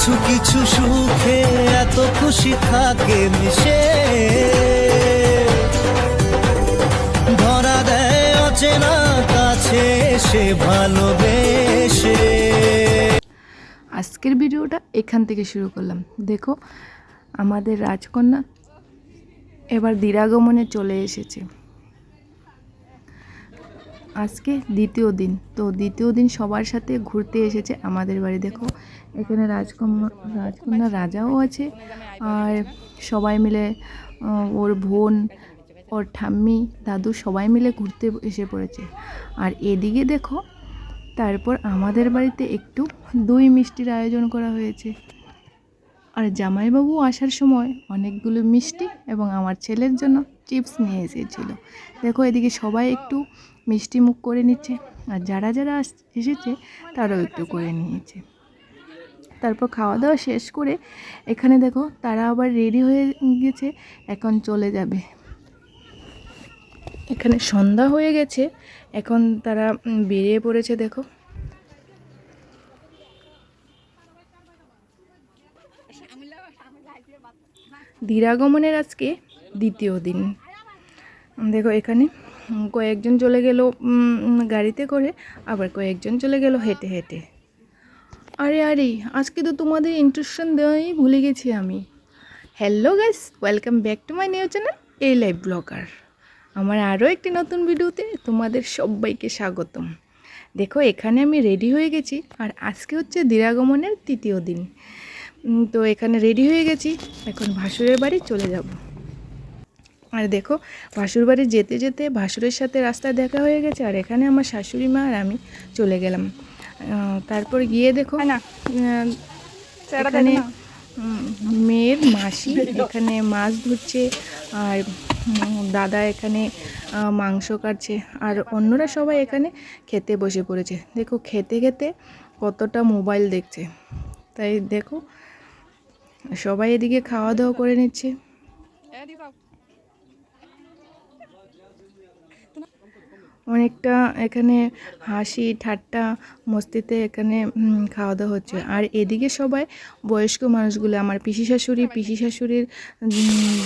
কিছু কিছু সুখে এত খুশি থাকে মিশে। ধরা দেয় অচেনা কাছে সে ভালোবেসে। আজকের ভিডিওটা এখান থেকে শুরু করলাম। দেখো, আমাদের রাজকন্যা এবার দিরাগমনে চলে এসেছে। আজকে দ্বিতীয় দিন। তো দ্বিতীয় দিন সবার সাথে ঘুরতে এসেছে আমাদের বাড়ি। দেখো এখানে রাজকুমার রাজকন্যা রাজাও আছে আর সবাই মিলে ওর বোন, ওর ঠাম্মি, দাদু সবাই মিলে ঘুরতে এসে পড়েছে। আর এদিকে দেখো, তারপর আমাদের বাড়িতে একটু দই মিষ্টির আয়োজন করা হয়েছে। আর জামাইবাবু আসার সময় অনেকগুলো মিষ্টি এবং আমার ছেলের জন্য চিপস নিয়ে এসেছিল। দেখো এদিকে সবাই একটু মিষ্টি মুখ করে নিচ্ছে, আর যারা যারা এসেছে তারাও একটু করে নিয়েছে। তারপর খাওয়া দাওয়া শেষ করে এখানে দেখো তারা আবার রেডি হয়ে গেছে, এখন চলে যাবে। এখানে সন্ধ্যা হয়ে গেছে, এখন তারা বেরিয়ে পড়েছে দেখো। দিরাগমনের আজকে দ্বিতীয় দিন। দেখো এখানে কয়েকজন চলে গেল গাড়িতে করে, আবার কয়েকজন চলে গেল হেঁটে হেঁটে। আরে আরে, আজকে তো তোমাদের ইন্ট্রোডাকশন দেওয়াই ভুলে গেছি আমি। Hello guys welcome back to my new channel এই লাইভ ব্লগার আমার আরও একটি নতুন ভিডিওতে তোমাদের সবাইকে স্বাগতম। দেখো, এখানে আমি রেডি হয়ে গেছি, আর আজকে হচ্ছে দিরাগমনের তৃতীয় দিন। তো এখানে রেডি হয়ে গেছি, এখন ভাসুরের বাড়ি চলে যাব। আর দেখো, ভাসুর বাড়ি যেতে যেতে ভাসুরের সাথে রাস্তায় দেখা হয়ে গেছে, আর এখানে আমার শাশুড়ি মা আর আমি চলে গেলাম। তারপর গিয়ে দেখো এখানে মেয়ের মাসি এখানে মাছ ধরছে আর দাদা এখানে মাংস কাটছে আর অন্যরা সবাই এখানে খেতে বসে পড়েছে। দেখো খেতে খেতে কতটা মোবাইল দেখছে। তাই দেখো সবাই এদিকে খাওয়া দাওয়া করে নিচ্ছে। অনেকটা এখানে হাসি ঠাট্টা মস্তিতে এখানে খাওয়া দাওয়া হচ্ছে। আর এদিকে সবাই বয়স্ক মানুষগুলো আমার পিসি শাশুড়ি পিসি শাশুড়ির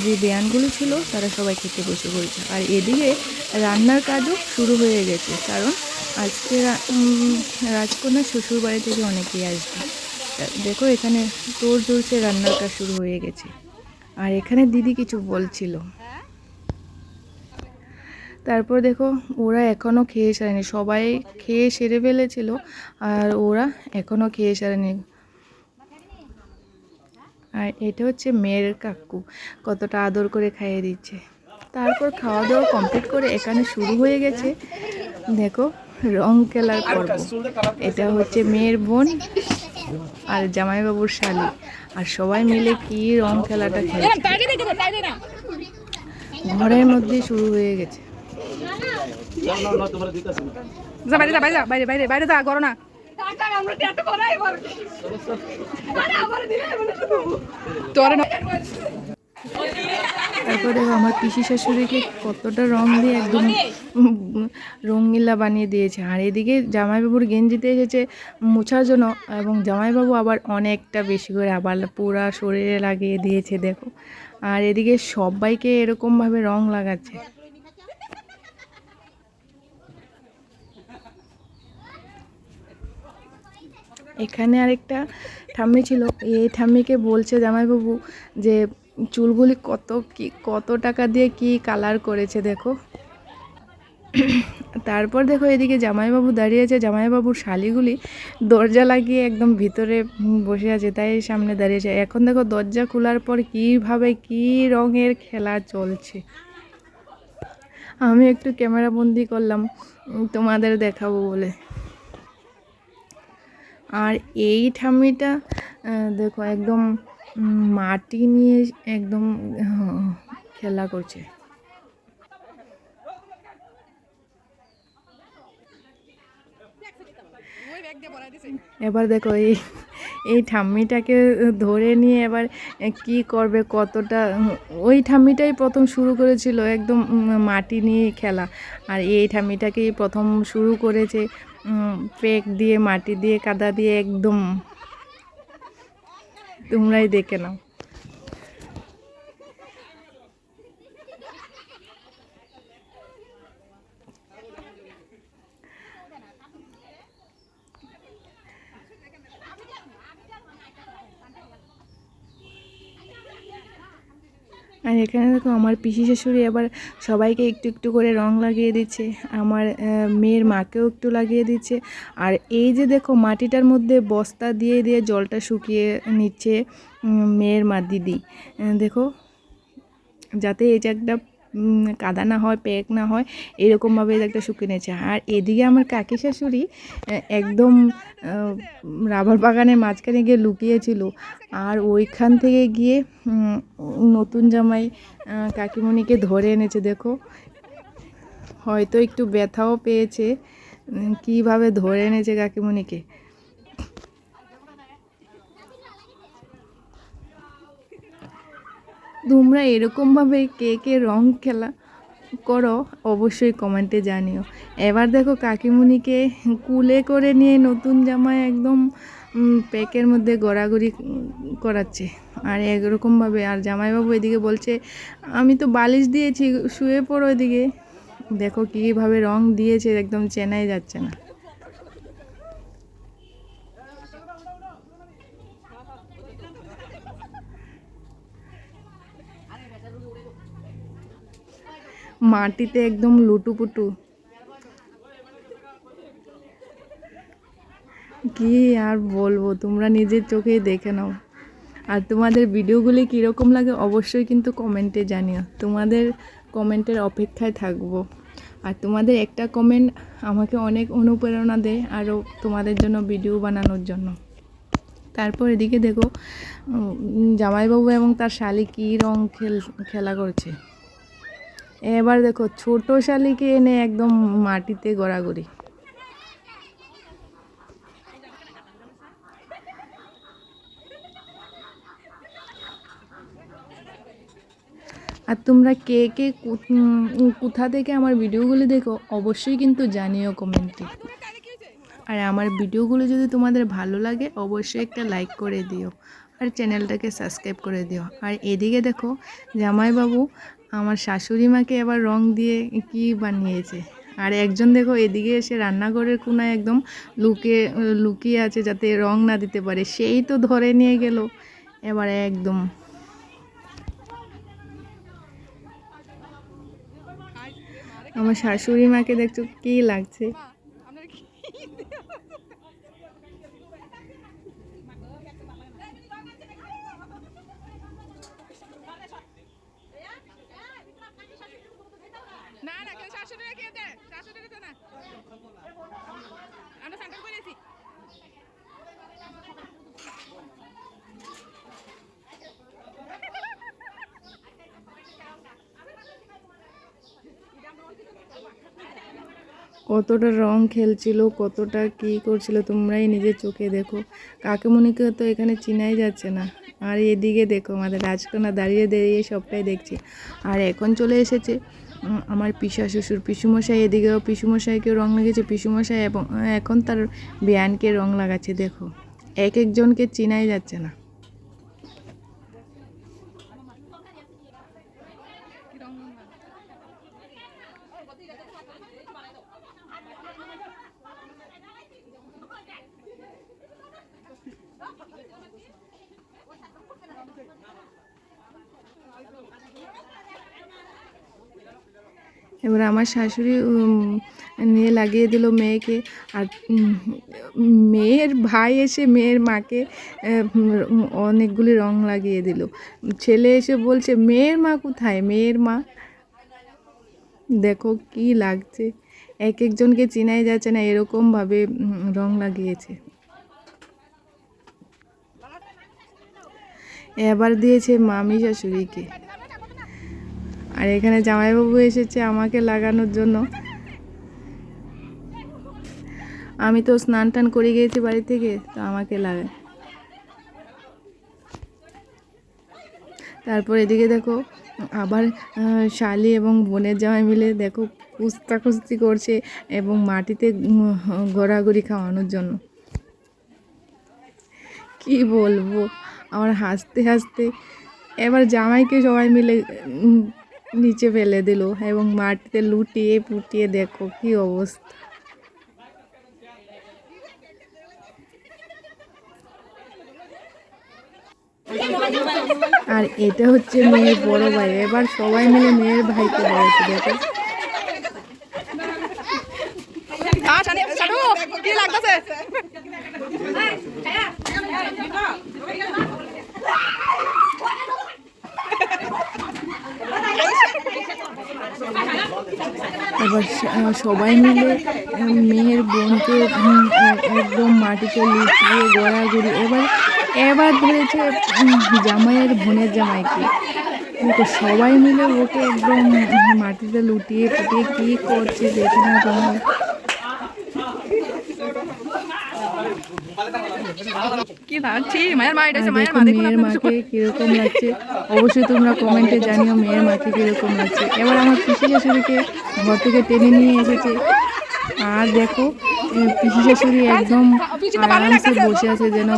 যে ব্যায়ানগুলো ছিল তারা সবাই খেতে বসে পড়েছে। আর এদিকে রান্নার কাজও শুরু হয়ে গেছে কারণ আজকে রা- উম, রাজকন্যার শ্বশুর বাড়ি থেকে অনেকেই আসবে। দেখো এখানে তোর জোরসে রান্নার কাজ শুরু হয়ে গেছে। আর এখানে দিদি কিছু বলছিল। তারপর দেখো, ওরা এখনও খেয়ে সারেনি। সবাই খেয়ে সেরে ফেলেছিল, আর ওরা এখনও খেয়ে সারেনি। আর এটা হচ্ছে মেয়ের কাকু, কতটা আদর করে খাইয়ে দিচ্ছে। তারপর খাওয়া দাওয়া কমপ্লিট করে এখানে শুরু হয়ে গেছে। দেখো, রং খেলার পর্ব। এটা হচ্ছে মেয়ের বোন আর জামাইবাবুর শালি। আর সবাই মিলে কি রং খেলাটা খেলে ঘরের মধ্যে শুরু হয়ে গেছে। যা বাইরে যা বাইরে যা বাইরে বাইরে বাইরে যা করো না। তোরে না আমার পিসি শাশুড়িকে কতটা রং দিয়ে একদম উম রঙিলা বানিয়ে দিয়েছে। আর এদিকে জামাইবাবুর গেঞ্জিতে এসেছে মোছার জন্য এবং জামাইবাবু আবার অনেকটা বেশি করে আবার পুরা শরীরে লাগিয়ে দিয়েছে দেখো। আর এদিকে সবাইকে এরকমভাবে রং লাগাচ্ছে। এখানে আরেকটা ঠাম্মি ছিল। এই ঠাম্মিকে বলছে জামাইবাবু যে, চুলগুলি কত কি, কত টাকা দিয়ে কি কালার করেছে দেখো। তারপর দেখো এদিকে জামাইবাবু দাঁড়িয়ে আছে। জামাইবাবুর শালিগুলি দরজা লাগিয়ে একদম ভিতরে বসে আছে, তাই সামনে দাঁড়িয়েছে এখন দেখো দরজা খোলার পর কীভাবে কী রঙের খেলা চলছে। আমি একটু ক্যামেরা বন্দি করলাম, তোমাদের দেখাবো বলে। আর এই ঠাম্মিটা দেখো একদম মাটি নিয়ে একদম খেলা করছে। এবার দেখো এই এই ঠাম্মিটাকে ধরে নিয়ে এবার কি করবে, কতটা, ওই ঠাম্মিটাই প্রথম শুরু করেছিল একদম মাটি নিয়ে খেলা। আর এই ঠাম্মিটাকেই প্রথম শুরু করেছে। পেক দিয়ে মাটি দিয়ে কাদা দিয়ে একদম তোমরাই দেখে নাও। আর এখানে দেখো আমার পিসি শাশুড়ি আবার সবাইকে একটু একটু করে রং লাগিয়ে দিচ্ছে, আমার মেয়ের মাকেও একটু লাগিয়ে দিচ্ছে। আর এই যে দেখো মাটিটার মধ্যে বস্তা দিয়ে দিয়ে জলটা শুকিয়ে নিচ্ছে মেয়ের মা দিদি দেখো, যাতে এই যে একটা কাদা না হয় প্যাক না হয় এরকমভাবে একটা শুকিয়ে নিয়েছে আর এদিকে আমার কাকি শাশুড়ি একদম রাবার বাগানের মাঝখানে গিয়ে লুকিয়েছিল। আর ওইখান থেকে গিয়ে নতুন জামাই কাকিমণিকে ধরে এনেছে, দেখো। হয়তো একটু ব্যথাও পেয়েছে। কীভাবে ধরে এনেছে কাকিমণিকে? তোমরা এরকমভাবে কে কে রং খেলা করো অবশ্যই কমেন্টে জানিও। এবার দেখো কাকিমুনিকে কুলে করে নিয়ে নতুন জামায় একদম প্যাকের মধ্যে গড়াগড়ি করাচ্ছে। আর একরকমভাবে, আর জামাইবাবু এদিকে বলছে, আমি তো বালিশ দিয়েছি, শুয়ে পড়ো এদিকে। দেখো কীভাবে রং দিয়েছে, একদম চেনাই যাচ্ছে না। মাটিতে একদম লুটুপুটু। কি আর বলব, তোমরা নিজের চোখেই দেখে নাও। আর তোমাদের ভিডিওগুলি কীরকম লাগে অবশ্যই কিন্তু কমেন্টে জানিও। তোমাদের কমেন্টের অপেক্ষায় থাকব। আর তোমাদের একটা কমেন্ট আমাকে অনেক অনুপ্রেরণা দেয় আরও তোমাদের জন্য ভিডিও বানানোর জন্য। তারপর এদিকে দেখো জামাইবাবু এবং তার শালি কী রং খেল, খেলা করছে। এবার দেখো, ছোট শালিকে এনে একদম মাটিতে গড়াগড়ি। আর তোমরা কে কে কোথা থেকে আমার ভিডিওগুলি দেখো, অবশ্যই কিন্তু জানিও কমেন্টে। আর আমার ভিডিওগুলো যদি তোমাদের ভালো লাগে, অবশ্যই একটা লাইক করে দিও। আর চ্যানেলটাকে সাবস্ক্রাইব করে দিও। আর এদিকে দেখো, জামাইবাবু আমার শাশুড়ি মাকে এবার রং দিয়ে কি বানিয়েছে? আর একজন দেখো এদিকে এসে রান্নাঘরের কোনায় একদম লুকিয়ে লুকিয়ে আছে যাতে রং না দিতে পারে। সেই তো ধরে নিয়ে গেল। এবার একদম আমার শাশুড়ি মাকে দেখছ কি লাগছে না না কেউ শাশুড়িরা কে দেয় শাশুড়িরা তো না আমরা স্যান্ডেল করেছি কতটা রং খেলছিল, কতটা কি করছিল, তোমরাই নিজের চোখে দেখো। কাকিমণিকে তো এখানে চিনাই যাচ্ছে না। আর এদিকে দেখো আমাদের রাজকন্যা দাঁড়িয়ে দাঁড়িয়ে সবটাই দেখছি। আর এখন চলে এসেছে আমার পিসা শ্বশুর। পিসুমশাই এদিকেও পিসুমশাইকেও রং লেগেছে। পিসুমশাই এবং এখন তার বিয়ানকে রং লাগাচ্ছে, দেখো। এক একজনকে চিনাই যাচ্ছে না। এবার আমার শাশুড়ি নিয়ে লাগিয়ে দিল মেয়েকে। আর মেয়ের ভাই এসে মেয়ের মাকে অনেকগুলি রং লাগিয়ে দিল। ছেলে এসে বলছে, মেয়ের মা কোথায়? মেয়ের মা? দেখো কি লাগছে। এক একজনকে চিনাই যাচ্ছে না, এরকমভাবে রং লাগিয়েছে। এবার দিয়েছে মামি শাশুড়িকে। আর এখানে জামাইবাবু এসেছে আমাকে লাগানোর জন্য। আমি তো স্নান টান করে গিয়েছি বাড়ি থেকে, তো আমাকে লাগায়। তারপর এদিকে দেখো, আবার শালি এবং বোনের জামাই মিলে দেখো কুস্তা কুস্তি করছে এবং মাটিতে গড়াগড়ি খাওয়ানোর জন্য। কি বলব? আবার হাসতে হাসতে এবার জামাইকে সবাই মিলে নিচে ফেলে দিল এবং মাটিতে লুটিয়ে পুটিয়ে দেখো কি অবস্থা। আর এটা হচ্ছে মেয়ের বড় ভাই। এবার সবাই মিলে মেয়ের ভাইকে বলেছে, দেখো। কি এবার সবাই মিলে মেয়ের বোনকে একদম মাটিতে লুটিয়ে গড়াগড়ি। এবার এবার ধরেছে জামাইয়ের বোনের জামাইকে। তো সবাই মিলে ওকে একদম মাটিতে লুটিয়ে ফুটিয়ে কী করছে, দেখে না তোমরা। কি লাগছি মায়ের মা এটা মায়ের মা দেখুন মেয়ের আপনাদের মাকে কীরকম লাগছে। অবশ্যই তোমরা কমেন্টে জানিও মেয়ের মাকে কীরকম লাগছে। এবার আমার পিসি শাশুড়িকে ঘর থেকে টেনে নিয়ে এসেছে। আর দেখো পিসি শাশুড়ি একদম আরামসে বসে আছে যেন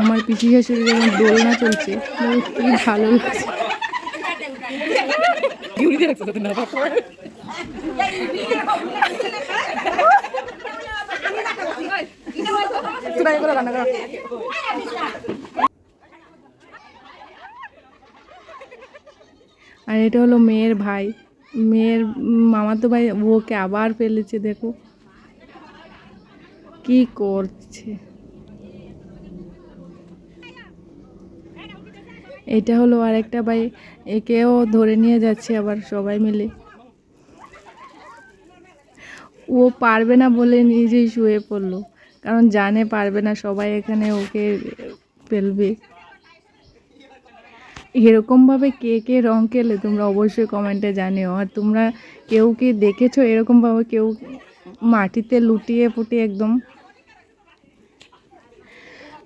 আমার পিসি শাশুড়ি যেমন দোলনা চলছে। কি ভালো লাগছে। না। রান্না করো। আর এটা হলো মেয়ের ভাই। মেয়ের মামাতো ভাই ওকে আবার ফেলেছে, দেখো। কি করছে? এটা হলো আর একটা ভাই, একেও ধরে নিয়ে যাচ্ছে আবার সবাই মিলে। ও পারবে না বলে নিজেই শুয়ে পড়ল। কারণ জানে পারবে না, সবাই এখানে ওকে ফেলবে। এরকমভাবে কে কে রং খেলে তোমরা অবশ্যই কমেন্টে জানিও। আর তোমরা কেউ কি দেখেছ এরকমভাবে কেউ মাটিতে লুটিয়ে ফুটিয়ে একদম?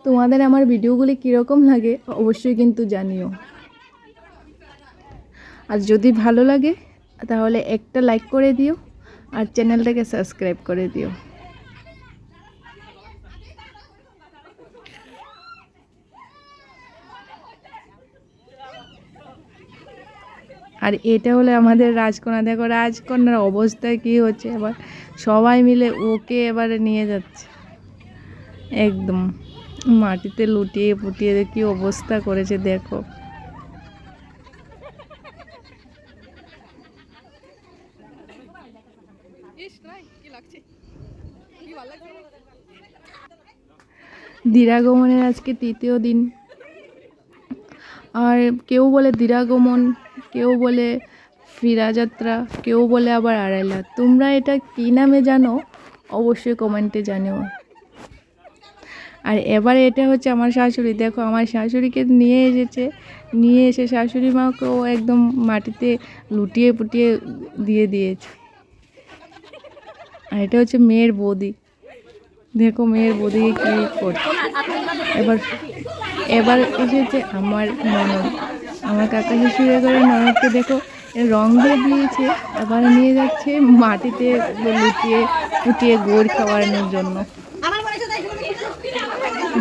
তোমাদের আমার ভিডিওগুলি কীরকম লাগে অবশ্যই কিন্তু জানিও। আর যদি ভালো লাগে, তাহলে একটা লাইক করে দিও, আর চ্যানেলটাকে সাবস্ক্রাইব করে দিও। আর এটা হলো আমাদের রাজকন্যা। দেখো রাজকন্যার অবস্থা কি হচ্ছে এবার। সবাই মিলে ওকে এবারে নিয়ে যাচ্ছে। একদম মাটিতে লুটিয়ে ফুটিয়ে কি অবস্থা করেছে দেখো। দিরাগমনের আজকে তৃতীয় দিন। আর কেউ বলে দিরাগমন কেউ বলে ফিরাযাত্রা কেউ বলে আবার আড়াইলা। তোমরা এটা কী নামে জানো? অবশ্যই কমেন্টে জানিও। আর এবারে এটা হচ্ছে আমার শাশুড়ি। দেখো, আমার শাশুড়িকে নিয়ে এসেছে, নিয়ে এসে শাশুড়ি মাকেও একদম মাটিতে লুটিয়ে পুটিয়ে দিয়ে দিয়েছে। আর এটা হচ্ছে মেয়ের বৌদি। দেখো, মেয়ের বৌদিকে কী করছে। এবার এবার এসেছে আমার ননদ। আমার কাকা শাশুড়ি করে ননদকে দেখো রং দিয়ে দিয়েছে এবার নিয়ে যাচ্ছে মাটিতে লুটিয়ে ফুটিয়ে গোড় খাওয়ানোর জন্য।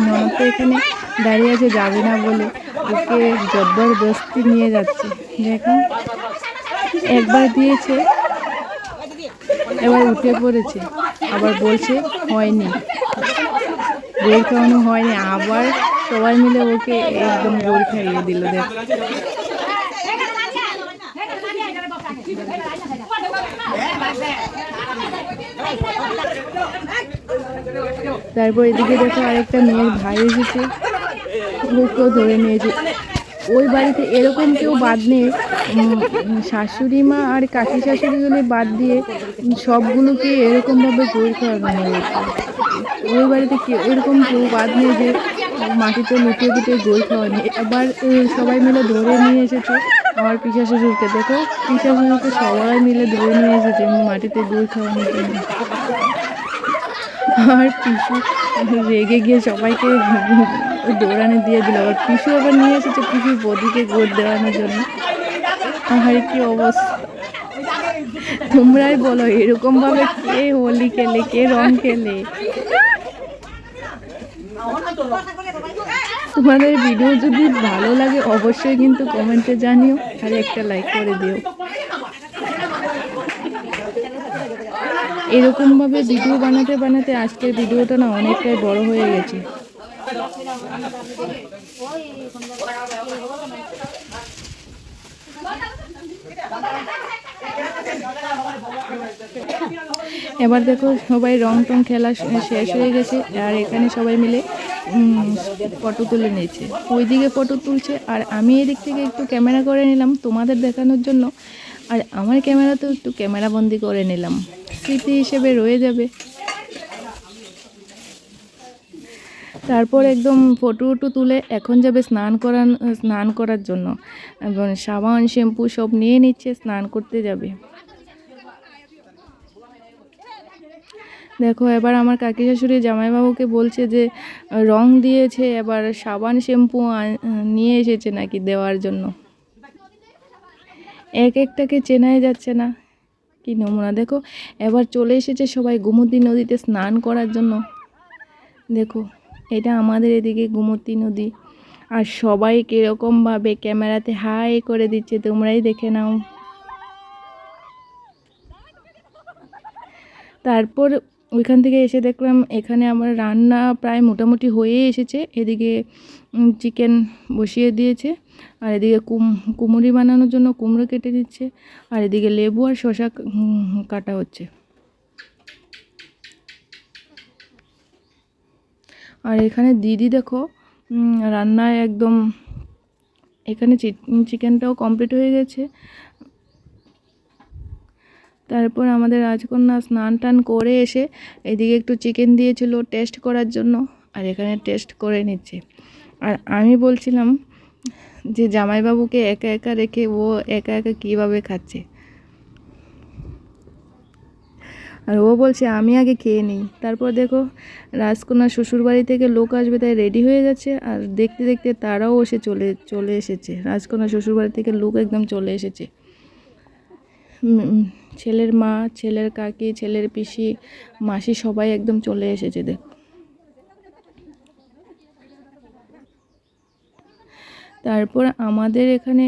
ননদ তো এখানে দাঁড়িয়ে আছে, যাবে না বলে ওকে জবরদস্তি নিয়ে যাচ্ছে। দেখো, একবার দিয়েছে, এবার উঠে পড়েছে, আবার বলছে হয়নি। গোল খাওয়ানো হয়নি, আবার সবাই মিলে ওকে একদম গোল খাইয়ে দিল, দেখ। তারপর এদিকে দেখো আরেকটা মেয়ের ভাই এসেছে। ওকেও ধরে নিয়েছে। ওই বাড়িতে এরকম কেউ বাদ নেই। শাশুড়ি মা আর কাকি শাশুড়ি শাশুড়িগুলি বাদ দিয়ে সবগুলোকে এরকমভাবে গোল খাওয়ানো হয়েছে ওই বাড়িতে কেউ এরকম কেউ বাদ নেই যে মাটিতে লুটিয়ে লুটিয়ে গোল খাওয়ানি এবার এ, সবাই মিলে ধরে নিয়ে এসেছে আমার পিসা শ্বশুরকে দেখো পিসা শ্বশুরকে সবাই মিলে ধরে নিয়ে এসেছে মাটিতে গোল খাওয়ানোর জন্য। আর পিসু রেগে গিয়ে সবাইকে দৌড়ানো দিয়ে দিল। আবার পিসু আবার নিয়ে এসেছে পিসুর বদিকে গোট দেওয়ানোর জন্য। আর কি অবস্থা। তোমরাই বলো এরকম ভাবে কে হোলি খেলে, কে রং খেলে? তোমাদের ভিডিও যদি ভালো লাগে অবশ্যই কিন্তু কমেন্টে জানিও আর একটা লাইক করে দিও। এরকমভাবে ভিডিও বানাতে বানাতে আজকের ভিডিওটা না অনেকটাই বড় হয়ে গেছে। এবার দেখো সবাই রং টং খেলা শেষ হয়ে গেছে, আর এখানে সবাই মিলে ফটো তুলে নিয়েছে। ওইদিকে ফটো তুলছে, আর আমি এদিক থেকে একটু ক্যামেরা করে নিলাম তোমাদের দেখানোর জন্য। আর আমার ক্যামেরাতেও একটু ক্যামেরা বন্দি করে নিলাম। স্মৃতি হিসেবে রয়ে যাবে। তারপর একদম ফটো উটু তুলে এখন যাবে স্নান করান, স্নান করার জন্য। এবং সাবান, শ্যাম্পু সব নিয়ে নিচ্ছে, স্নান করতে যাবে। দেখো, এবার আমার কাকি শাশুড়ি জামাইবাবুকে বলছে যে, রং দিয়েছে, এবার সাবান, শ্যাম্পু নিয়ে এসেছে নাকি দেওয়ার জন্য। এক একটাকে চেনাই যাচ্ছে না। কি নমুনা? দেখো, এবার চলে এসেছে সবাই গোমতী নদীতে স্নান করার জন্য। দেখো, এটা আমাদের এদিকে গোমতী নদী। আর সবাই কীরকমভাবে ক্যামেরাতে হাই করে দিচ্ছে, তোমরাই দেখে নাও। তারপর ওইখান থেকে এসে দেখলাম এখানে আমার রান্না প্রায় মোটামুটি হয়ে এসেছে। এদিকে চিকেন বসিয়ে দিয়েছে, আর এদিকে কুম, কুমড়ি বানানোর জন্য কুমড়ো কেটে দিচ্ছে, আর এদিকে লেবু আর শশা কাটা হচ্ছে। আর এখানে দিদি দেখো রান্নায় একদম এখানে চিকেনটাও কমপ্লিট হয়ে গেছে। তারপর আমাদের রাজকন্যা স্নান টান করে এসে এদিকে একটু চিকেন দিয়েছিল টেস্ট করার জন্য, আর এখানে টেস্ট করে নিচ্ছে। আর আমি বলছিলাম যে জামাইবাবুকে একা একা রেখে ও একা একা কীভাবে খাচ্ছে? আর ও বলছে, আমি আগে খেয়ে নিই। তারপর দেখো রাজকন্যা শ্বশুরবাড়ি থেকে লোক আসবে তাই রেডি হয়ে যাচ্ছে, আর দেখতে দেখতে তারাও এসে চলে চলে এসেছে। রাজকন্যা শ্বশুরবাড়ি থেকে লোক একদম চলে এসেছে। ছেলের মা, ছেলের কাকি, ছেলের পিসি, মাসি সবাই একদম চলে এসেছে দেখ তারপর আমাদের এখানে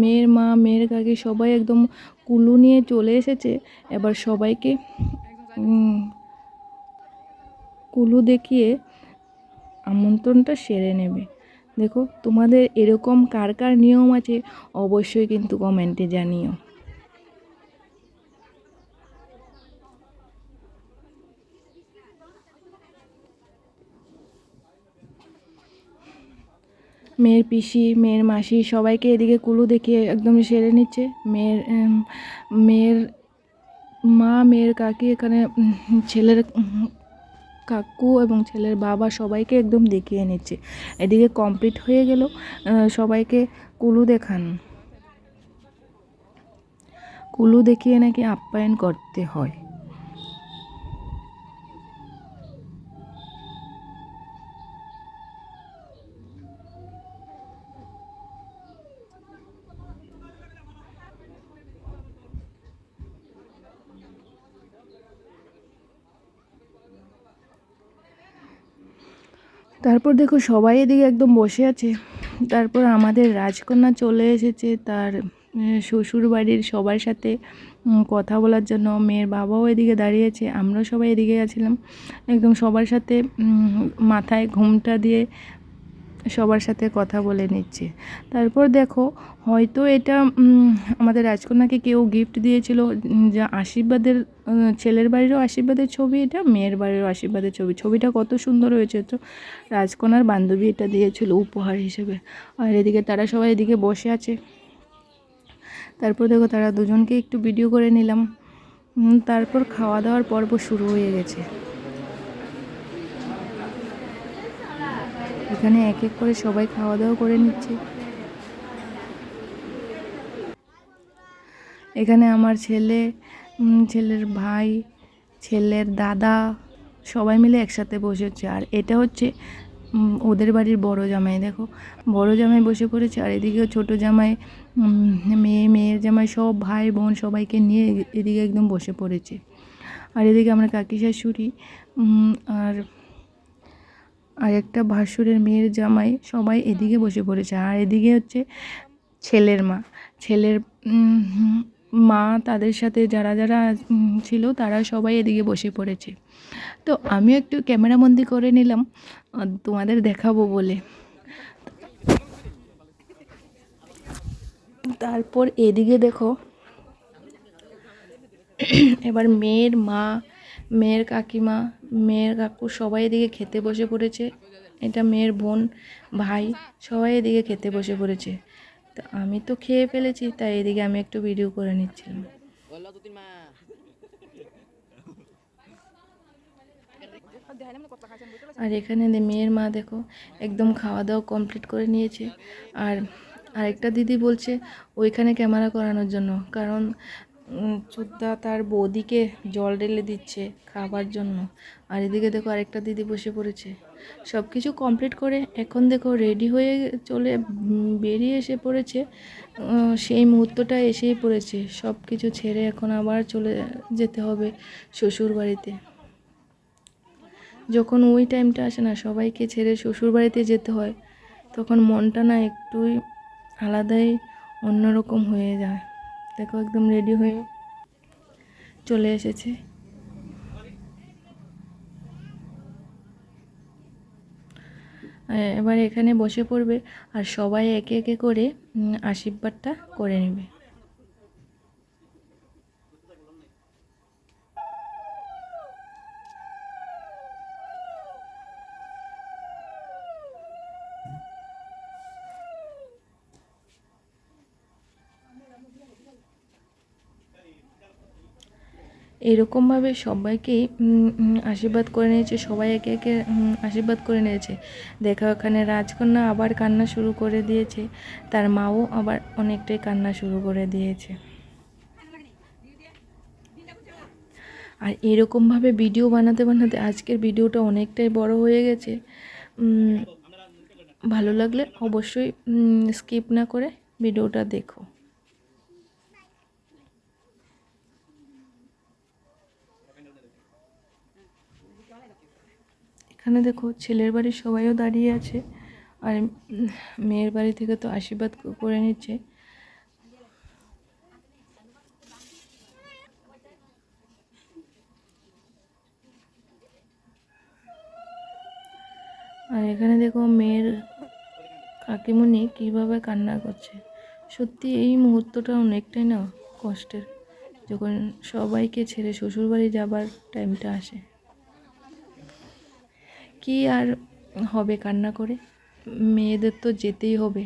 মেয়ের মা, মেয়ের কাকি সবাই একদম কুলু নিয়ে চলে এসেছে। এবার সবাইকে কুলু দেখিয়ে আমন্ত্রণটা সেরে নেবে। দেখো তোমাদের এরকম কার কার নিয়ম আছে, অবশ্যই কিন্তু কমেন্টে জানিও। মেয়ের পিসি, মেয়ের মাসি সবাইকে এদিকে কুলু দেখিয়ে একদম সেরে নিচ্ছে। মেয়ের মেয়ের মা, মেয়ের কাকি এখানে ছেলের কাকু এবং ছেলের বাবা সবাইকে একদম দেখিয়ে নিচ্ছে। এদিকে কমপ্লিট হয়ে গেল। সবাইকে কুলু দেখান। কুলু দেখিয়ে নাকি আপ্যায়ন করতে হয়। তারপর দেখো সবাই এদিকে একদম বসে আছে। তারপর আমাদের রাজকন্যা চলে এসেছে, তার শ্বশুর বাড়ির সবার সাথে কথা বলার জন্য। মেয়ের বাবাও এদিকে দাঁড়িয়েছে আমরাও সবাই এদিকে গেছিলাম। একদম সবার সাথে মাথায় ঘুমটা দিয়ে সবার সাথে কথা বলে নিচ্ছে। তারপর দেখো, হয়তো এটা আমাদের রাজকন্যাকে কেউ গিফট দিয়েছিল যা আশীর্বাদের ছেলের বাড়িরও আশীর্বাদের ছবি এটা, মেয়ের বাড়িরও আশীর্বাদের ছবি। ছবিটা কত সুন্দর হয়েছে তো রাজকন্যার বান্ধবী এটা দিয়েছিল উপহার হিসেবে। আর এদিকে তারা সবাই এদিকে বসে আছে। তারপর দেখো, তারা দুজনকে একটু ভিডিও করে নিলাম। তারপর খাওয়া দাওয়ার পর্ব শুরু হয়ে গেছে। এখানে এক এক করে সবাই খাওয়া দাওয়া করে নিচ্ছে। এখানে আমার ছেলে ছেলের ভাই, ছেলের দাদা, সবাই মিলে একসাথে বসেছে আর এটা হচ্ছে ওদের বাড়ির বড় জামাই, দেখো। বড় জামাই বসে পড়েছে, আর এদিকেও ছোট জামাই মেয়ে, মেয়ের জামাই, সব ভাই বোন সবাইকে নিয়ে এদিকে একদম বসে পড়েছে। আর এদিকে আমরা কাকি শাশুড়ি আর আর একটা ভাসুরের মেয়ের জামাই সবাই এদিকে বসে পড়েছে। আর এদিকে হচ্ছে ছেলের মা। ছেলের মা তাদের সাথে যারা যারা ছিল তারা সবাই এদিকে বসে পড়েছে। তো আমিও একটু ক্যামেরাবন্দি করে নিলাম। তোমাদের দেখাবো বলে। তারপর এদিকে দেখো, এবার মেয়ের মা মেয়ের কাকিমা, মেয়ের কাকু সবাই এদিকে খেতে বসে পড়েছে। এটা মেয়ের বোন, ভাই সবাই এদিকে খেতে বসে পড়েছে। তো আমি তো খেয়ে ফেলেছি, তাই এদিকে আমি একটু ভিডিও করে নিচ্ছিলাম। আর এখানে মেয়ের মা, দেখো, একদম খাওয়া দাওয়া কমপ্লিট করে নিয়েছে। আর আরেকটা দিদি বলছে, ওইখানে ক্যামেরা করানোর জন্য। কারণ চুদ্দা তার বৌদিকে জল ঢেলে দিচ্ছে খাবার জন্য। আর এদিকে দেখো আরেকটা দিদি বসে পড়েছে। সব কিছু কমপ্লিট করে এখন দেখো রেডি হয়ে চলে বেরিয়ে এসে পড়েছে। সেই মুহূর্তটা এসেই পড়েছে। সব কিছু ছেড়ে এখন আবার চলে যেতে হবে শ্বশুর বাড়িতে যখন ওই টাইমটা আসে না, সবাইকে ছেড়ে শ্বশুর বাড়িতে যেতে হয়, তখন মনটা না একটুই আলাদাই অন্যরকম হয়ে যায়। দেখো, একদম রেডি হয়ে চলে এসেছে। এবার এখানে বসে পড়বে আর সবাই একে একে করে আশীর্বাদটা করে নেবে। এরকমভাবে সবাইকেই আশীর্বাদ করে নিয়েছে, সবাই একে একে আশীর্বাদ করে নিয়েছে। দেখা ওখানে রাজকন্যা আবার কান্না শুরু করে দিয়েছে, তার মাও আবার অনেকটাই কান্না শুরু করে দিয়েছে। আর এরকমভাবে ভিডিও বানাতে বানাতে আজকের ভিডিওটা অনেকটাই বড় হয়ে গেছে। ভালো লাগলে অবশ্যই স্কিপ না করে ভিডিওটা দেখো। এখানে দেখো ছেলের বাড়ির সবাইও দাঁড়িয়ে আছে আর মেয়ের বাড়ি থেকে তো আশীর্বাদ করে নিচ্ছে। আর এখানে দেখো মেয়ের কাকিমুনি কীভাবে কান্না করছে। সত্যি এই মুহূর্তটা অনেকটাই না কষ্টের, যখন সবাইকে ছেড়ে শ্বশুরবাড়ি যাবার টাইমটা আসে। কি আর হবে কান্না করে? মেয়েদের তো যেতেই হবে।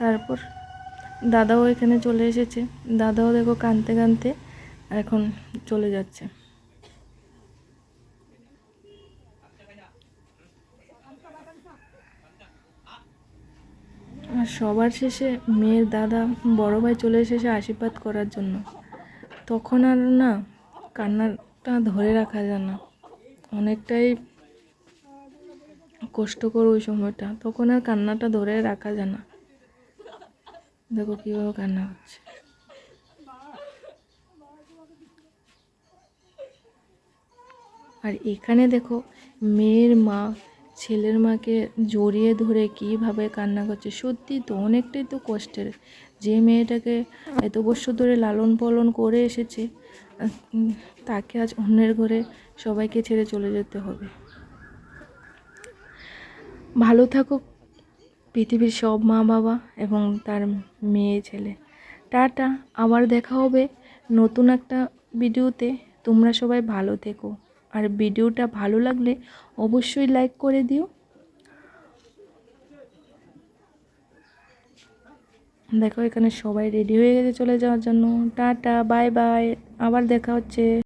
তারপর দাদাও এখানে চলে এসেছে। দাদাও দেখো কানতে কানতে এখন চলে যাচ্ছে আর সবার শেষে মেয়ের দাদা বড় ভাই চলে এসেছে আশীর্বাদ করার জন্য। তখন আর না, কান্নাটা ধরে রাখা যায় না। অনেকটাই কষ্টকর ওই সময়টা। তখন আর কান্নাটা ধরে রাখা যায় না। দেখো কীভাবে কান্না হচ্ছে। আর এখানে দেখো, মেয়ের মা ছেলের মাকে জড়িয়ে ধরে কীভাবে কান্না করছে, সত্যি তো অনেকটাই তো কষ্টের। যে মেয়েটাকে এত বছর ধরে লালন পালন করে এসেছে তাকে আজ অন্যের ঘরে সবাইকে ছেড়ে চলে যেতে হবে। ভালো থাকুক পৃথিবীর সব মা বাবা এবং তার মেয়ে ছেলে। টাটা, আবার দেখা হবে নতুন একটা ভিডিওতে। তোমরা সবাই ভালো থেকো। আর ভিডিওটা ভালো লাগলে অবশ্যই লাইক করে দিও। দেখো এখানে সবাই রেডি হয়ে গেছে চলে যাওয়ার জন্য। টাটা বাই বাই আবার দেখা হচ্ছে।